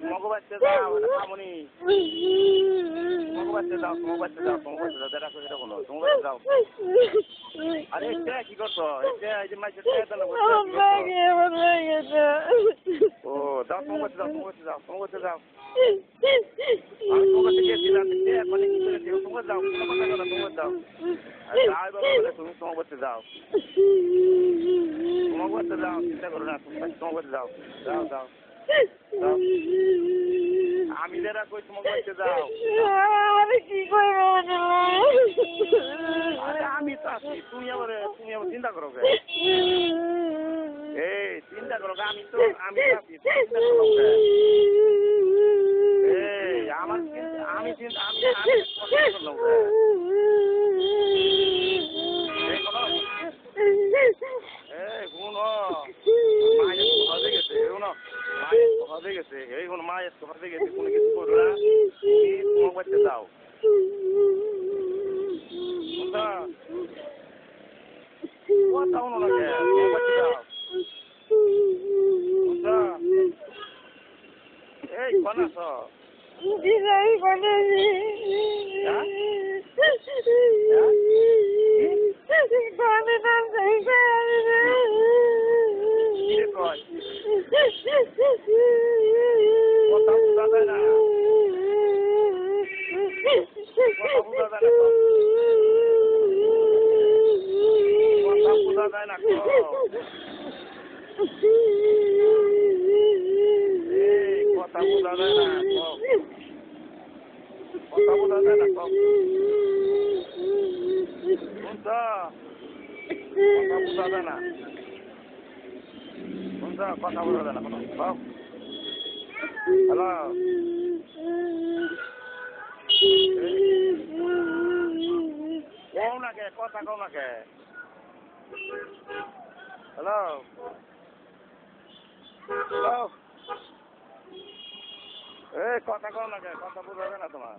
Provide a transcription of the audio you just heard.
তোমাকে বাচ্চা যাও এটা খামনি তোমাকে বাচ্চা যাও তোমাকে বাচ্চা যাও তোমাকে এটা সেটা বলো তোমাকে আরে কি করছ এটা এই যে মাইসের টাকা দাও ও যাও তোমাকে বাচ্চা যাও তোমাকে বাচ্চা যাও তোমাকে বাচ্চা যাও আর তোমাকে বাচ্চা গেছি না মানে কি করে দিও তোমাকে যাও তোমাকে কথা কথা তোমাকে যাও আর বাবা তুমি তোমাকে বাচ্চা তোমাকে বাচ্চা যাও চিন্তা করো না তুমি তোমাকে বাচ্চা যাও যাও যাও আমি যারা কই বাচ্চা যাও কি করব আরে আমি তো আছি তুমি আবার তুমি আবার চিন্তা করো কে এই চিন্তা করো? আমি তো আমি আমার আমি আমি আমি কথা গেছে এই শুনো মায়ের কথা গেছে কোনো কিছু করো না তুমি তোমাকে বাচ্চা দাও কথা হলো না কে তোমাকে বাচ্চা দাও এই কোন আছো দিদাই কানে নাম কি কয় কথা বুঝা যায় না কথা বুঝা যায় না কথা বুঝা যায় না কো এই কথা বুঝা যায় না কো কথা বুঝা যায় না কো শুনছ কথা বুঝা যায় না শুনছ কথা বুঝা যায় না কোনো কও হ্যালো কও না কে কথা Hello? হ্যালো এই কথা কও না কে কথা বুঝা না তোমার